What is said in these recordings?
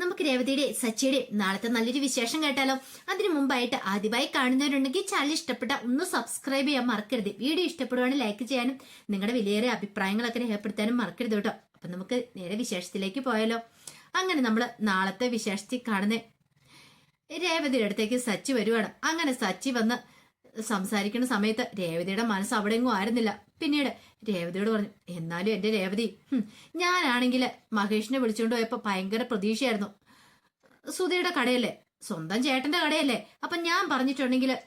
നമുക്ക് രേവതിയുടെ സച്ചിയുടെ നാളത്തെ നല്ലൊരു വിശേഷം കേട്ടാലോ? അതിനു മുമ്പായിട്ട് ആദ്യമായി കാണുന്നവരുണ്ടെങ്കിൽ ചാനൽ ഇഷ്ടപ്പെട്ട ഒന്ന് സബ്സ്ക്രൈബ് ചെയ്യാൻ മറക്കരുത്. വീഡിയോ ഇഷ്ടപ്പെടുവാണെങ്കിൽ ലൈക്ക് ചെയ്യാനും നിങ്ങളുടെ വിലയേറെ അഭിപ്രായങ്ങളൊക്കെ രേഖപ്പെടുത്താനും മറക്കരുത് കേട്ടോ. അപ്പൊ നമുക്ക് നേരെ വിശേഷത്തിലേക്ക് പോയാലോ? അങ്ങനെ നമ്മൾ നാളത്തെ വിശേഷത്തിൽ കാണുന്ന രേവതിയുടെ അടുത്തേക്ക് സച്ചി വരുവാണ്. അങ്ങനെ സച്ചി വന്ന് സംസാരിക്കുന്ന സമയത്ത് രേവതിയുടെ മനസ്സ് അവിടെ എങ്ങും ആയിരുന്നില്ല. പിന്നീട് രേവതിയോട് പറഞ്ഞു എന്നാലും എന്റെ രേവതി ഞാനാണെങ്കിൽ മഹേഷിനെ വിളിച്ചുകൊണ്ട് പോയപ്പോ ഭയങ്കര പ്രതീക്ഷയായിരുന്നു. സുധയുടെ കടയല്ലേ? സ്വന്തം ചേട്ടന്റെ കടയല്ലേ? അപ്പൊ ഞാൻ പറഞ്ഞിട്ടുണ്ടെങ്കിൽ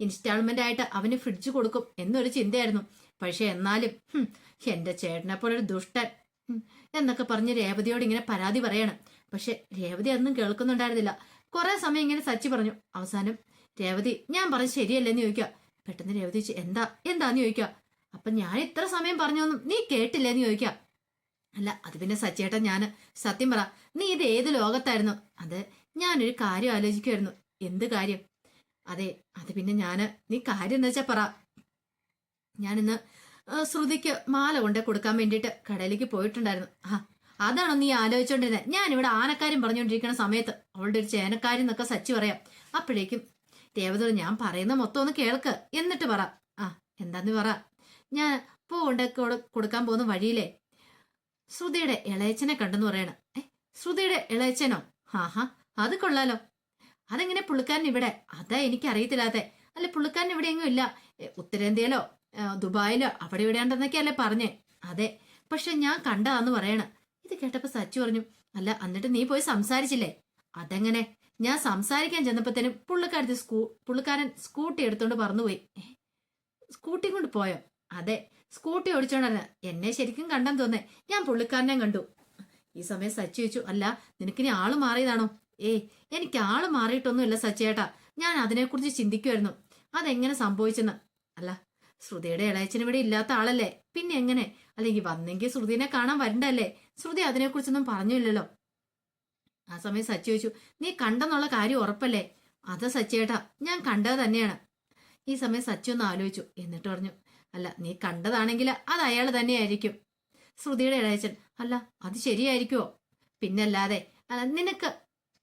ഇൻസ്റ്റാൾമെന്റ് ആയിട്ട് അവന് ഫ്രിഡ്ജ് കൊടുക്കും എന്നൊരു ചിന്തയായിരുന്നു. പക്ഷെ എന്നാലും എന്റെ ചേട്ടനെ പോലെ ഒരു ദുഷ്ടൻ എന്നൊക്കെ പറഞ്ഞ് രേവതിയോട് ഇങ്ങനെ പരാതി പറയാണ്. പക്ഷെ രേവതി അതൊന്നും കേൾക്കുന്നുണ്ടായിരുന്നില്ല. കുറെ സമയം ഇങ്ങനെ സച്ചി പറഞ്ഞു അവസാനം രേവതി ഞാൻ പറഞ്ഞ ശരിയല്ലെന്ന് ചോദിക്കുക. പെട്ടെന്ന് രേവതി എന്താ? എന്താന്ന് ചോദിക്കുക? അപ്പൊ ഞാൻ ഇത്ര സമയം പറഞ്ഞൊന്നും നീ കേട്ടില്ലേന്ന് ചോദിക്കുക. അല്ല അത് പിന്നെ സച്ചേട്ടൻ ഞാൻ സത്യം പറ നീ ഇത് ഏത് ലോകത്തായിരുന്നു? അത് ഞാനൊരു കാര്യം ആലോചിക്കുമായിരുന്നു എന്ത് കാര്യം? അതെ അത് പിന്നെ ഞാൻ. നീ കാര്യം എന്താ വെച്ചാ പറ. ഞാനിന്ന് ശ്രുതിക്ക് മാല കൊണ്ടേ കൊടുക്കാൻ വേണ്ടിയിട്ട് കടയിലേക്ക് പോയിട്ടുണ്ടായിരുന്നു. ആ അതാണോ നീ ആലോചിച്ചോണ്ടിരുന്നത് ഞാൻ ഇവിടെ ആനക്കാരും പറഞ്ഞുകൊണ്ടിരിക്കുന്ന സമയത്ത് അവളുടെ ഒരു ചേനക്കാരി എന്നൊക്കെ സച്ചി പറയാം. അപ്പോഴേക്കും ദേവത ഞാൻ പറയുന്ന മൊത്തം ഒന്ന് കേൾക്ക്. എന്നിട്ട് പറ. ആ എന്താന്ന് പറ. ഞാൻ പൂ ഉണ്ടാക്കി കൊടുക്കാൻ പോകുന്ന വഴിയിലെ ശ്രുതിയുടെ ഇളയച്ചനെ കണ്ടെന്ന് പറയണ. ഏ ശ്രുതിയുടെ ഇളയച്ചനോ ഹാഹാ അത് കൊള്ളാലോ. അതെങ്ങനെ പുള്ളിക്കാരൻ ഇവിടെ അതാ എനിക്ക് അറിയത്തില്ലാതെ അല്ല പുള്ളിക്കാരൻ ഇവിടെ എങ്ങും ഇല്ല. ഉത്തരേന്ത്യയിലോ ദുബായിലോ അവിടെ ഇവിടെയാണ്ടെന്നൊക്കെ അല്ലേ പറഞ്ഞേ. അതെ പക്ഷെ ഞാൻ കണ്ടതാന്ന് പറയണ. ഇത് കേട്ടപ്പോ സച്ചു പറഞ്ഞു അല്ല എന്നിട്ട് നീ പോയി സംസാരിച്ചില്ലേ? അതെങ്ങനെ? ഞാൻ സംസാരിക്കാൻ ചെന്നപ്പോഴത്തേനും പുള്ളിക്കാരത്തി സ്കൂ പുള്ളിക്കാരൻ സ്കൂട്ടി എടുത്തോണ്ട് പറന്നുപോയി. സ്കൂട്ടി കൊണ്ട് പോയോ? അതെ സ്കൂട്ടി ഓടിച്ചോണ്ടല്ല. എന്നെ ശരിക്കും കണ്ടെന്ന് തോന്നേ. ഞാൻ പുള്ളിക്കാരനെ കണ്ടു. ഈ സമയം സച്ചി ചോദിച്ചു അല്ല നിനക്കിനി ആൾ മാറിയതാണോ? ഏയ് എനിക്ക് ആൾ മാറിയിട്ടൊന്നുമില്ല സച്ചേട്ടാ ഞാൻ അതിനെക്കുറിച്ച് ചിന്തിക്കുമായിരുന്നു അതെങ്ങനെ സംഭവിച്ചെന്ന്. അല്ല ശ്രുതിയുടെ ഇളയച്ചനും ഇവിടെ ഇല്ലാത്ത ആളല്ലേ? പിന്നെ എങ്ങനെ? അല്ലെങ്കിൽ വന്നെങ്കിൽ ശ്രുതിനെ കാണാൻ വരണ്ടല്ലേ? ശ്രുതി അതിനെക്കുറിച്ചൊന്നും പറഞ്ഞില്ലല്ലോ. ആ സമയം സച്ചി ചോദിച്ചു നീ കണ്ടെന്നുള്ള കാര്യം ഉറപ്പല്ലേ? അത് സച്ചേട്ടാ ഞാൻ കണ്ടത് തന്നെയാണ്. ഈ സമയം സച്ചി ഒന്ന് ആലോചിച്ചു എന്നിട്ട് പറഞ്ഞു അല്ല നീ കണ്ടതാണെങ്കിൽ അത് അയാൾ തന്നെയായിരിക്കും. ശ്രുതിയുടെ ഇളയച്ചൻ അല്ല അത് ശരിയായിരിക്കുമോ പിന്നല്ലാതെ നിനക്ക്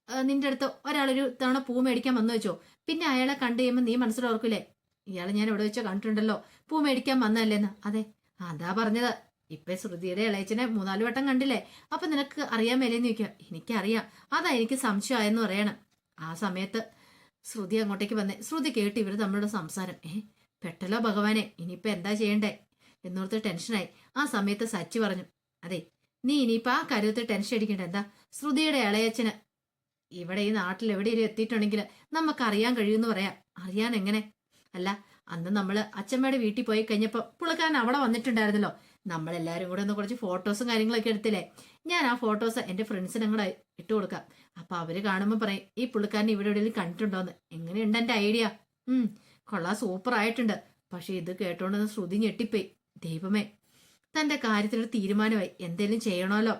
നിന്റെ അടുത്ത് ഒരാളൊരു തവണ പൂ മേടിക്കാൻ വന്നു വെച്ചോ? പിന്നെ അയാളെ കണ്ടു കഴിയുമ്പോൾ നീ മനസ്സിലോർക്കില്ലേ ഇയാളെ ഞാൻ ഇവിടെ വെച്ചോ കണ്ടിട്ടുണ്ടല്ലോ പൂ മേടിക്കാൻ വന്നല്ലേന്ന് അതെ അതാ പറഞ്ഞത്. ഇപ്പൊ ശ്രുതിയുടെ ഇളയച്ചനെ മൂന്നാൽ വട്ടം കണ്ടില്ലേ? അപ്പൊ നിനക്ക് അറിയാൻ മേലേന്ന് ചോദിക്കുക എനിക്കറിയാം. അതാ എനിക്ക് സംശയമായെന്ന് പറയണം. ആ സമയത്ത് ശ്രുതി അങ്ങോട്ടേക്ക് വന്നേ. ശ്രുതി കേട്ട് ഇവർ തമ്മിലുള്ള സംസാരം. ഏ പെട്ടല്ലോ ഭഗവാനെ. ഇനിയിപ്പോ എന്താ ചെയ്യണ്ടേ? എന്നോർത്ത് ടെൻഷനായി. ആ സമയത്ത് സച്ചി പറഞ്ഞു. അതെ നീ ഇനിയിപ്പോ ആ കാര്യത്തിൽ ടെൻഷൻ അടിക്കണ്ട. എന്താ? ശ്രുതിയുടെ ഇളയച്ചന് ഇവിടെ ഈ നാട്ടിൽ എവിടെയെങ്കിലും എത്തിയിട്ടുണ്ടെങ്കിൽ നമുക്ക് അറിയാൻ കഴിയുമെന്ന് പറയാം. അറിയാൻ എങ്ങനെ? അല്ല അന്ന് നമ്മൾ അച്ഛമ്മയുടെ വീട്ടിൽ പോയി കഴിഞ്ഞപ്പോ പുള്ളിക്കാരൻ അവിടെ വന്നിട്ടുണ്ടായിരുന്നല്ലോ. നമ്മളെല്ലാരും കൂടെ ഒന്ന് കുറച്ച് ഫോട്ടോസും കാര്യങ്ങളൊക്കെ എടുത്തില്ലേ? ഞാൻ ആ ഫോട്ടോസ് എന്റെ ഫ്രണ്ട്സിനും കൂടെ ഇട്ട് കൊടുക്കാം. അപ്പോൾ അവർ കാണുമ്പോൾ പറയും ഈ പുള്ളിക്കാരൻ ഇവിടെ എവിടെയെങ്കിലും കണ്ടിട്ടുണ്ടോന്ന്? എങ്ങനെയുണ്ട് എന്റെ ഐഡിയ ഉം കൊള്ളാം സൂപ്പർ ആയിട്ടുണ്ട്. പക്ഷേ ഇത് കേട്ടോണ്ടെന്ന് ശ്രുതി ഞെട്ടിപ്പോയി. ദൈവമേ തന്റെ കാര്യത്തിലൊരു തീരുമാനമായി. എന്തെങ്കിലും ചെയ്യണമല്ലോ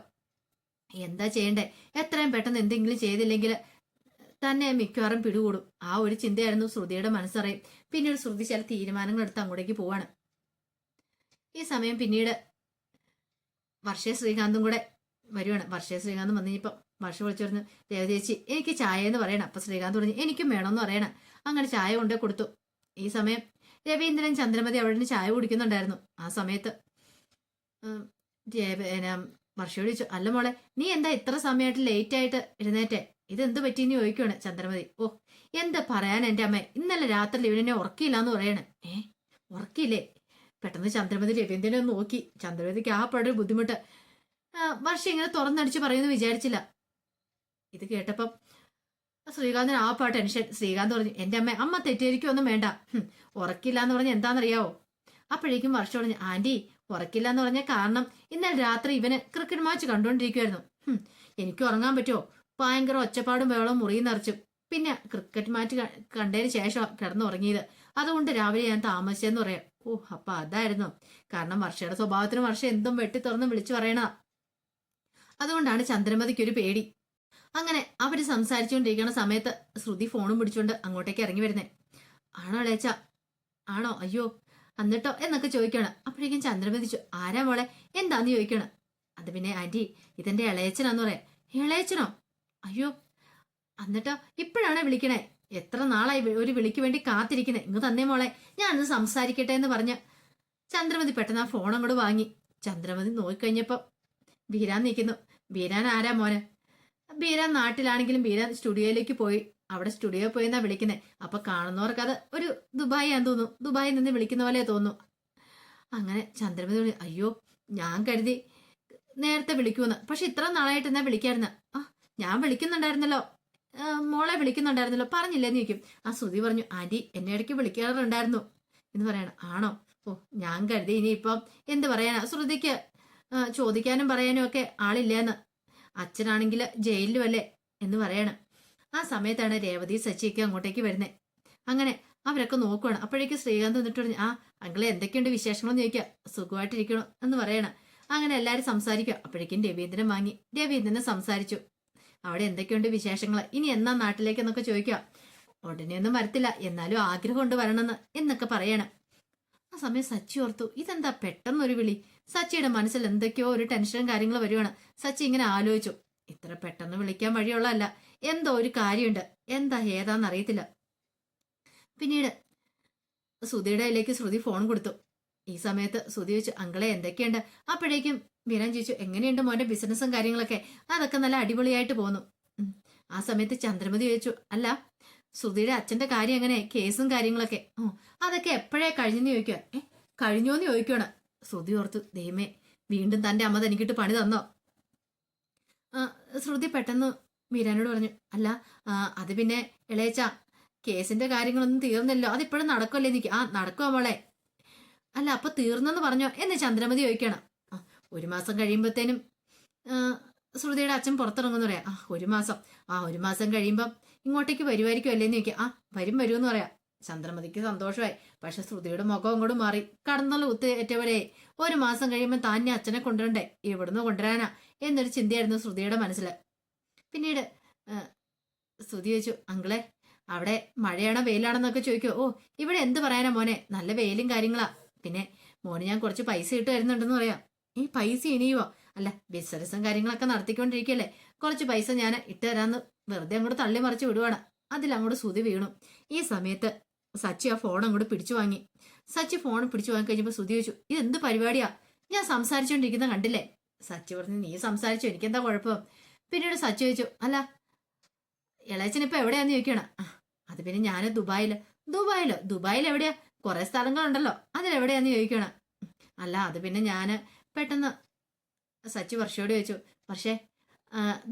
എന്താ ചെയ്യണ്ടേ? എത്രയും പെട്ടെന്ന് എന്തെങ്കിലും ചെയ്തില്ലെങ്കിൽ തന്നെ മിക്കവാറും പിടികൂടും. ആ ഒരു ചിന്തയായിരുന്നു ശ്രുതിയുടെ മനസ്സറിയും. പിന്നീട് ശ്രുതി ചില തീരുമാനങ്ങൾ എടുത്ത് അങ്ങോട്ടേക്ക് പോവാണ്. ഈ സമയം പിന്നീട് വർഷ ശ്രീകാന്തും കൂടെ വരുവാണ്. വർഷ ശ്രീകാന്തും വന്നു കഴിഞ്ഞപ്പോൾ വർഷ വിളിച്ചു പറഞ്ഞു ദേവചേച്ചി എനിക്ക് ചായ എന്ന് പറയണം. അപ്പം ശ്രീകാന്ത് പറഞ്ഞു എനിക്കും വേണമെന്ന് പറയണം. അങ്ങനെ ചായ കൊണ്ടേ കൊടുത്തു. ഈ സമയം രവീന്ദ്രൻ ചന്ദ്രമതി അവിടെ നിന്ന് ചായ കുടിക്കുന്നുണ്ടായിരുന്നു. ആ സമയത്ത് വർഷയോട് ചോദിച്ചു അല്ല മോളെ നീ എന്താ ഇത്ര സമയമായിട്ട് ലേറ്റ് ആയിട്ട് എഴുന്നേറ്റെ? ഇതെന്ത് പറ്റിയെന്ന് ചോദിക്കുവാണ് ചന്ദ്രമതി. ഓ എന്താ പറയാൻ എന്റെ അമ്മ? ഇന്നലെ രാത്രി ഇവനെ ഉറക്കിയില്ല എന്ന് പറയണേ. ഏ ഉറക്കിയില്ലേ? പെട്ടെന്ന് ചന്ദ്രമതി രവീന്ദ്രനെ നോക്കി. ചന്ദ്രമതിക്ക് ആ പാടൊരു ബുദ്ധിമുട്ട്. വർഷം ഇങ്ങനെ തുറന്നടിച്ച് പറയുമെന്ന് വിചാരിച്ചില്ല. ഇത് കേട്ടപ്പം ശ്രീകാന്തിന് ആ പാ ടെൻഷൻ. ശ്രീകാന്ത് പറഞ്ഞു എന്റെ അമ്മ അമ്മ തെറ്റിദ്ധരിക്കൊന്നും വേണ്ട. ഉറക്കില്ല എന്ന് പറഞ്ഞ എന്താണെന്നറിയാവോ അപ്പോഴേക്കും വർഷം പറഞ്ഞു ആന്റി ഉറക്കില്ല എന്ന് പറഞ്ഞ കാരണം ഇന്നലെ രാത്രി ഇവന് ക്രിക്കറ്റ് മാച്ച് കണ്ടുകൊണ്ടിരിക്കുവായിരുന്നു എനിക്ക് ഉറങ്ങാൻ പറ്റുമോ ഭയങ്കര ഒച്ചപ്പാടും വേളവും മുറിയും നിറച്ചു. പിന്നെ ക്രിക്കറ്റ് മാച്ച് കണ്ടതിന് ശേഷം കിടന്നുറങ്ങിയത്. അതുകൊണ്ട് രാവിലെ ഞാൻ താമസിച്ചെന്ന് പറയാം. ഓ അപ്പൊ അതായിരുന്നു. കാരണം വർഷയുടെ സ്വഭാവത്തിന് വർഷം എന്തും വെട്ടി തുറന്ന് വിളിച്ചു പറയണതാ അതുകൊണ്ടാണ് ചന്ദ്രമതിക്ക് ഒരു പേടി. അങ്ങനെ അവർ സംസാരിച്ചുകൊണ്ടിരിക്കുന്ന സമയത്ത് ശ്രുതി ഫോണും പിടിച്ചുകൊണ്ട് അങ്ങോട്ടേക്ക് ഇറങ്ങി വരുന്നേ. ആണോ ലേച്ച? ആണോ? അയ്യോ എന്നിട്ടോ? എന്നൊക്കെ ചോദിക്കണം. അപ്പോഴേക്കും ചന്ദ്രമതി ആരാ മോളെ? എന്താന്ന് ചോദിക്കണം? അത് പിന്നെ ആന്റി ഇതെന്റെ ഇളയച്ചനാന്ന് പറയാം. ഇളയച്ചനോ അയ്യോ എന്നിട്ടോ? ഇപ്പോഴാണ് വിളിക്കണേ? എത്ര നാളായി ഒരു വിളിക്ക് വേണ്ടി കാത്തിരിക്കുന്നത് ഇങ്ങ് തന്നേ മോളെ. ഞാൻ ഒന്ന് സംസാരിക്കട്ടെ എന്ന് പറഞ്ഞ ചന്ദ്രമതി പെട്ടെന്ന് ആ ഫോൺ അങ്ങോട്ട് വാങ്ങി. ചന്ദ്രമതി നോക്കിക്കഴിഞ്ഞപ്പോ ബീരാൻ നിൽക്കുന്നു. ബീരാൻ ആരാ മോനെ? ബീരാൻ നാട്ടിലാണെങ്കിലും ബീരാൻ സ്റ്റുഡിയോയിലേക്ക് പോയി. അവിടെ സ്റ്റുഡിയോ പോയി എന്നാ വിളിക്കുന്നത് അപ്പൊ കാണുന്നവർക്ക് അത് ഒരു ദുബായി ആണെന്ന് തോന്നുന്നു. ദുബായിൽ നിന്ന് വിളിക്കുന്ന പോലെ തോന്നുന്നു. അങ്ങനെ ചന്ദ്രമതി അയ്യോ ഞാൻ കരുതി നേരത്തെ വിളിക്കുമെന്ന്. പക്ഷെ ഇത്ര നാളായിട്ട് എന്നാ വിളിക്കായിരുന്നു? ആ ഞാൻ വിളിക്കുന്നുണ്ടായിരുന്നല്ലോ. മോളെ വിളിക്കുന്നുണ്ടായിരുന്നല്ലോ. പറഞ്ഞില്ലേ എന്ന് ചോദിക്കും. ആ ശ്രുതി പറഞ്ഞു അരി എന്നെ ഇടയ്ക്ക് വിളിക്കാറുണ്ടായിരുന്നു. എന്ന് പറയണം. ആണോ? ഓ ഞാൻ കരുതി ഇനിയിപ്പം എന്ത് പറയാനാ? ശ്രുതിക്ക് ചോദിക്കാനും പറയാനും ഒക്കെ ആളില്ലെന്ന്. അച്ഛനാണെങ്കിൽ ജയിലിലും അല്ലേ എന്ന് പറയണം. ആ സമയത്താണ് രേവതി സച്ചിയൊക്കെ അങ്ങോട്ടേക്ക് വരുന്നത് അങ്ങനെ അവരൊക്കെ നോക്കുവാണ്. അപ്പോഴേക്ക് ശ്രീകാന്ത് എന്നിട്ട് പറഞ്ഞു ആ അങ്കിളെ എന്തൊക്കെയുണ്ട് വിശേഷങ്ങളെന്ന് ചോദിക്കുക സുഖമായിട്ടിരിക്കണം എന്ന് പറയണം. അങ്ങനെ എല്ലാവരും സംസാരിക്കുക അപ്പോഴേക്കും രവീന്ദ്രൻ വാങ്ങി. രവീന്ദ്രനെ സംസാരിച്ചു. അവിടെ എന്തൊക്കെയുണ്ട് വിശേഷങ്ങൾ ഇനി എന്നാ നാട്ടിലേക്ക് എന്നൊക്കെ ചോദിക്കുക ഉടനെയൊന്നും വരത്തില്ല. എന്നാലും ആഗ്രഹം കൊണ്ട് വരണമെന്ന് എന്നൊക്കെ പറയണം. ആ സമയം സച്ചി ഓർത്തു ഇതെന്താ പെട്ടെന്നൊരു വിളി? സച്ചിയുടെ മനസ്സിൽ എന്തൊക്കെയോ ഒരു ടെൻഷനും കാര്യങ്ങൾ വരുവാണ്. സച്ചി ഇങ്ങനെ ആലോചിച്ചു ഇത്ര പെട്ടെന്ന് വിളിക്കാൻ വഴിയുള്ളതല്ല. എന്തോ ഒരു കാര്യമുണ്ട്. എന്താ ഏതാന്ന് അറിയത്തില്ല. പിന്നീട് സുധിയുടെ കയ്യിലേക്ക് ശ്രുതി ഫോൺ കൊടുത്തു. ഈ സമയത്ത് സുധി വെച്ചു അങ്കളെ എന്തൊക്കെയുണ്ട്? അപ്പോഴേക്കും വീരൻ ചോദിച്ചു എങ്ങനെയുണ്ട് മോന്റെ ബിസിനസ്സും കാര്യങ്ങളൊക്കെ? അതൊക്കെ നല്ല അടിപൊളിയായിട്ട് പോന്നു. ആ സമയത്ത് ചന്ദ്രമതി ചോദിച്ചു അല്ല ശ്രുതിയുടെ അച്ഛന്റെ കാര്യം എങ്ങനെ? കേസും കാര്യങ്ങളൊക്കെ. ഓ അതൊക്കെ എപ്പോഴേ കഴിഞ്ഞെന്ന് ചോദിക്കുക ഏ കഴിഞ്ഞോന്ന് ചോദിക്കണം ശ്രുതി ഓർത്തു ദൈവമേ വീണ്ടും തന്റെ അമ്മ തനിക്കിട്ട് പണി തന്നോ? ശ്രുതി പെട്ടെന്ന് വീരാനോട് പറഞ്ഞു അല്ല അത് പിന്നെ ഇളയച്ച കേസിന്റെ കാര്യങ്ങളൊന്നും തീർന്നല്ലോ അതിപ്പോഴും നടക്കുമല്ലേ എനിക്ക്? ആ നടക്കുമോ മോളെ. അല്ല അപ്പൊ തീർന്നെന്ന് പറഞ്ഞോ? എന്ന് ചന്ദ്രമതി ചോദിക്കണം. ഒരു മാസം കഴിയുമ്പോഴത്തേനും ശ്രുതിയുടെ അച്ഛൻ പുറത്തിറങ്ങുമെന്ന് പറയാം. ആ ഒരു മാസം. ആ ഒരു മാസം കഴിയുമ്പം ഇങ്ങോട്ടേക്ക് വരുമായിരിക്കും അല്ലേന്ന് ചോദിക്കാം. ആ വരും വരും എന്ന് പറയാം. ചന്ദ്രമതിക്ക് സന്തോഷമായി. പക്ഷെ ശ്രുതിയുടെ മുഖം അങ്ങോട്ട് മാറി. കടന്നുള്ള കുത്ത് ഏറ്റവരെ ഒരു മാസം കഴിയുമ്പോൾ താൻ അച്ഛനെ കൊണ്ടുവരണ്ടേ? ഇവിടുന്ന് കൊണ്ടുവരാനാ? എന്നൊരു ചിന്തയായിരുന്നു ശ്രുതിയുടെ മനസ്സിൽ പിന്നീട് ശ്രുതി ചോദിച്ചു അങ്കിളെ അവിടെ മഴയാണോ വെയിലാണെന്നൊക്കെ ചോദിക്കോ. ഓ ഇവിടെ എന്ത് പറയാനാ മോനെ? നല്ല വെയിലും കാര്യങ്ങളാ. പിന്നെ മോന് ഞാൻ കുറച്ച് പൈസ ഇട്ട് തരുന്നുണ്ടെന്ന് പറയാം. ഈ പൈസ ഇനിയുവോ? അല്ല ബിസിനസ്സും കാര്യങ്ങളൊക്കെ നടത്തിക്കൊണ്ടിരിക്കല്ലേ കുറച്ച് പൈസ ഞാൻ ഇട്ട് തരാന്ന് വെറുതെ അങ്ങോട്ട് തള്ളി മറിച്ച് വിടുവാണ്. അതിൽ അങ്ങോട്ട് സുതി വീണു. ഈ സമയത്ത് സച്ചി ആ ഫോൺ അങ്ങോട്ട് പിടിച്ചു വാങ്ങി. സച്ചി ഫോൺ പിടിച്ചു വാങ്ങി കഴിഞ്ഞപ്പോൾ സുതി ചോദിച്ചു ഇത് എന്ത് പരിപാടിയാ? ഞാൻ സംസാരിച്ചുകൊണ്ടിരിക്കുന്ന കണ്ടില്ലേ? സച്ചി പറഞ്ഞു നീ സംസാരിച്ചു എനിക്കെന്താ കുഴപ്പം? പിന്നീട് സച്ചി ചോദിച്ചു അല്ല ഇളയച്ചൻ ഇപ്പൊ എവിടെയാന്ന് ചോദിക്കണം? അത് പിന്നെ ഞാൻ ദുബായിൽ. ദുബായിലോ? ദുബായിൽ എവിടെയാ കുറെ സ്ഥലങ്ങളുണ്ടല്ലോ അതിലെവിടെയാന്ന് ചോദിക്കണം. അല്ല അത് പിന്നെ ഞാൻ പെട്ടെന്ന്. സച്ചി വർഷയോട് ചോദിച്ചു പക്ഷേ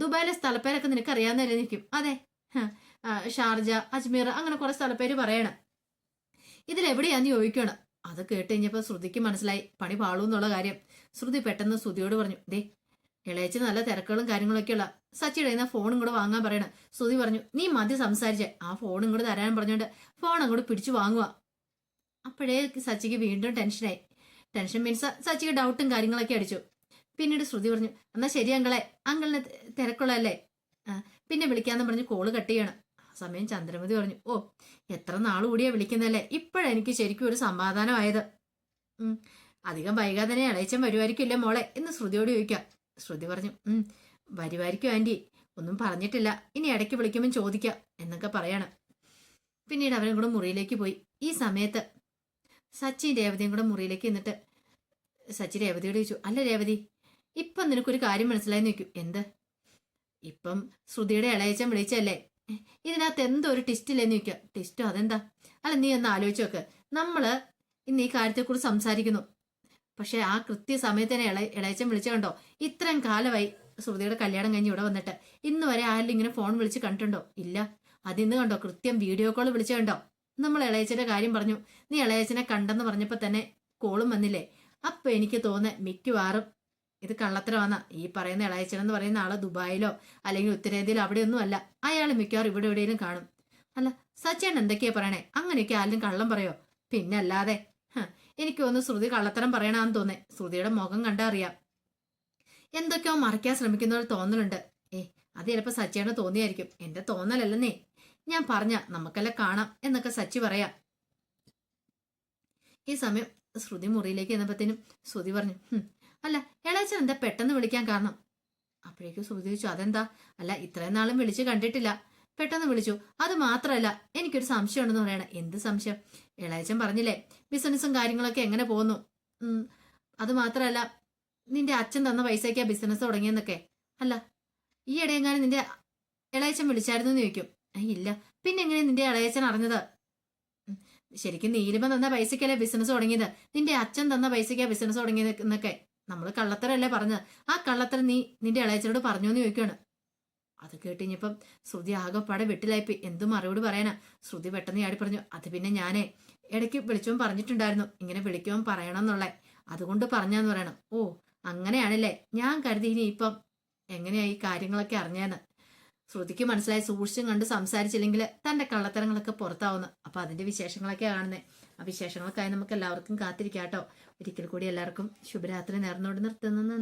ദുബായിലെ സ്ഥലപ്പേരൊക്കെ നിനക്ക് അറിയാവുന്നല്ലേ നിൽക്കും അതെ ഷാർജ അജ്മീർ അങ്ങനെ കുറെ സ്ഥലപ്പേര് പറയണം. ഇതിലെവിടെയാന്ന് ചോദിക്കണം? അത് കേട്ട് കഴിഞ്ഞപ്പോൾ ശ്രുതിക്ക് മനസ്സിലായി പണി പാളൂ എന്നുള്ള കാര്യം. ശ്രുതി പെട്ടെന്ന് ശ്രുതിയോട് പറഞ്ഞു ദേ ഇളയച്ച് നല്ല തിരക്കുകളും കാര്യങ്ങളൊക്കെയുള്ള സച്ചിയുടെ കയ്യിൽ നിന്ന് ഫോണും കൂടെ വാങ്ങാൻ പറയണം. ശ്രുതി പറഞ്ഞു നീ മതി സംസാരിച്ചേ ആ ഫോണും കൂടെ തരാൻ പറഞ്ഞുകൊണ്ട് ഫോൺ അങ്ങോട്ട് പിടിച്ചു വാങ്ങുക അപ്പോഴേ സച്ചിക്ക് വീണ്ടും ടെൻഷനായി ടെൻഷൻ മീൻസ് സച്ചിക്ക് ഡൗട്ടും കാര്യങ്ങളൊക്കെ അടിച്ചു. പിന്നീട് ശ്രുതി പറഞ്ഞു എന്നാ ശരി അങ്കളെ അങ്കളിന് തിരക്കുള്ളല്ലേ പിന്നെ വിളിക്കാന്ന് പറഞ്ഞ് കോൾ കട്ട് ചെയ്യണം. ആ സമയം ചന്ദ്രമതി പറഞ്ഞു ഓ എത്ര നാൾ കൂടിയാ വിളിക്കുന്നല്ലേ? ഇപ്പോഴെനിക്ക് ശരിക്കും ഒരു സമാധാനമായത്. അധികം വൈകാതെ തന്നെ ഇളയച്ചൻ മോളെ? എന്ന് ശ്രുതിയോട് ചോദിക്കാം ശ്രുതി പറഞ്ഞു ഉം വരുമായിരിക്കും ആന്റി. ഒന്നും പറഞ്ഞിട്ടില്ല. ഇനി ഇടയ്ക്ക് വിളിക്കുമ്പോൾ ചോദിക്കാം എന്നൊക്കെ പറയണം. പിന്നീട് അവരും കൂടെ മുറിയിലേക്ക് പോയി. ഈ സമയത്ത് സച്ചി രേവതിയും കൂടെ മുറിയിലേക്ക് എന്നിട്ട് സച്ചി രേവതിയോട് ചോദിച്ചു അല്ല രേവതി ഇപ്പം നിനക്കൊരു കാര്യം മനസ്സിലായി നോക്കൂ എന്ത്? ഇപ്പം ശ്രുതിയുടെ ഇളയച്ചൻ വിളിച്ചല്ലേ ഇതിനകത്ത് എന്തോ ഒരു ടിസ്റ്റില്ലെന്ന് ചോദിക്കുക. ടിസ്റ്റോ അതെന്താ? അല്ല നീ ഒന്ന് ആലോചിച്ച് നോക്ക്. നമ്മൾ ഇന്ന് ഈ കാര്യത്തെക്കുറിച്ച് സംസാരിക്കുന്നു. പക്ഷെ ആ കൃത്യ സമയത്ത് തന്നെ ഇള ഇളയച്ചൻ വിളിച്ച കണ്ടോ? ഇത്രയും കാലമായി ശ്രുതിയുടെ കല്യാണം കഴിഞ്ഞ് ഇവിടെ വന്നിട്ട്. ഇന്ന് വരെ ആരെങ്കിലും ഇങ്ങനെ ഫോൺ വിളിച്ച് കണ്ടിട്ടുണ്ടോ? ഇല്ല. അതിന്ന് കണ്ടോ? കൃത്യം വീഡിയോ കോൾ വിളിച്ചു കണ്ടോ? നമ്മൾ ഇളയച്ചന്റെ കാര്യം പറഞ്ഞു. നീ ഇളയച്ചനെ കണ്ടെന്ന് പറഞ്ഞപ്പോൾ തന്നെ കോളും വന്നില്ലേ? അപ്പൊ എനിക്ക് തോന്നുന്നത് മിക്കവാറും ഇത് കള്ളത്തരമാണ് ഈ പറയുന്ന ഇളയച്ചൻ എന്ന് പറയുന്ന ആൾ ദുബായിലോ അല്ലെങ്കിൽ ഉത്തരേന്ത്യയിലോ അവിടെയൊന്നും അല്ല. അയാൾ മിക്കവാറും ഇവിടെ എവിടെയെങ്കിലും കാണും. അല്ല സച്ചേൻ എന്തൊക്കെയാ പറയണേ? അങ്ങനെയൊക്കെ ആരും കള്ളം പറയോ? പിന്നെ അല്ലാതെ എനിക്ക് ഒന്ന് ശ്രുതി കള്ളത്തരം പറയണമെന്ന് തോന്നേ ശ്രുതിയുടെ മുഖം കണ്ടാ അറിയാം. എന്തൊക്കെയോ മറയ്ക്കാൻ ശ്രമിക്കുന്നവർ തോന്നലുണ്ട്. ഏ അത് ചിലപ്പോ സച്ചേണ് തോന്നിയായിരിക്കും. എന്റെ തോന്നലല്ലെന്നേ ഞാൻ പറഞ്ഞ നമുക്കെല്ലാം കാണാം എന്നൊക്കെ സച്ചി പറയാം. ഈ സമയം ശ്രുതി മുറിയിലേക്ക് ചെന്നപ്പത്തേനും ശ്രുതി പറഞ്ഞു അല്ല ഇളയച്ചൻ എന്താ പെട്ടെന്ന് വിളിക്കാൻ കാരണം? അപ്പോഴേക്കും ശ്രുതി ചോദിച്ചു അതെന്താ? അല്ല ഇത്രയും നാളും വിളിച്ച് കണ്ടിട്ടില്ല. പെട്ടെന്ന് വിളിച്ചു. അത് മാത്രമല്ല എനിക്കൊരു സംശയം ഉണ്ടെന്ന് പറയണം. എന്ത് സംശയം? ഇളയച്ചൻ പറഞ്ഞില്ലേ ബിസിനസ്സും കാര്യങ്ങളൊക്കെ എങ്ങനെ പോകുന്നു? അത് മാത്രമല്ല നിന്റെ അച്ഛൻ തന്ന പൈസയ്ക്കാ ബിസിനസ് തുടങ്ങിയെന്നൊക്കെ. അല്ല ഈ ഇടയെങ്ങാനും നിന്റെ ഇളയച്ചൻ വിളിച്ചായിരുന്നു എന്ന് ചോദിക്കും. "ഏയ് ഇല്ല. പിന്നെ എങ്ങനെ നിന്റെ ഇളയച്ചൻ അറിഞ്ഞത്? ശരിക്കും നീലിമ തന്ന പൈസക്കല്ലേ ബിസിനസ് തുടങ്ങിയത്? നിന്റെ അച്ഛൻ തന്ന പൈസക്കാ ബിസിനസ് തുടങ്ങിയത് എന്നൊക്കെ. നമ്മൾ കള്ളത്തരല്ലേ പറഞ്ഞത്? ആ കള്ളത്തര നീ നിന്റെ ഇളയച്ചനോട് പറഞ്ഞു എന്ന് ചോദിക്കുകയാണ് അത് കേട്ടിഞ്ഞപ്പം ശ്രുതി ആകെപ്പാടെ വെട്ടിലായിപ്പോയി. എന്തും മറുപടി പറയാനാ. ശ്രുതി പെട്ടെന്ന് ചാടി പറഞ്ഞു അത് പിന്നെ ഞാനേ. ഇടയ്ക്ക് വിളിച്ചവൻ പറഞ്ഞിട്ടുണ്ടായിരുന്നു. ഇങ്ങനെ വിളിക്കുവൻ പറയണം എന്നുള്ള അതുകൊണ്ട് പറഞ്ഞാന്ന് പറയണം. ഓ അങ്ങനെയാണല്ലേ. ഞാൻ കരുതി ഇനി ഇപ്പം എങ്ങനെയാ ഈ കാര്യങ്ങളൊക്കെ അറിഞ്ഞാന്ന്? ശ്രുതിക്ക് മനസ്സിലായി സൂക്ഷിച്ചും കണ്ട് സംസാരിച്ചില്ലെങ്കിൽ തന്റെ കള്ളത്തരങ്ങളൊക്കെ പുറത്താവുന്നു. അപ്പൊ അതിന്റെ വിശേഷങ്ങളൊക്കെ കാണുന്നേ. ആ വിശേഷങ്ങൾക്കായി നമുക്ക് എല്ലാവർക്കും കാത്തിരിക്കാട്ടോ. ഒരിക്കൽ കൂടി എല്ലാവർക്കും ശുഭരാത്രി നേർന്നോട് നിർത്തുന്നു.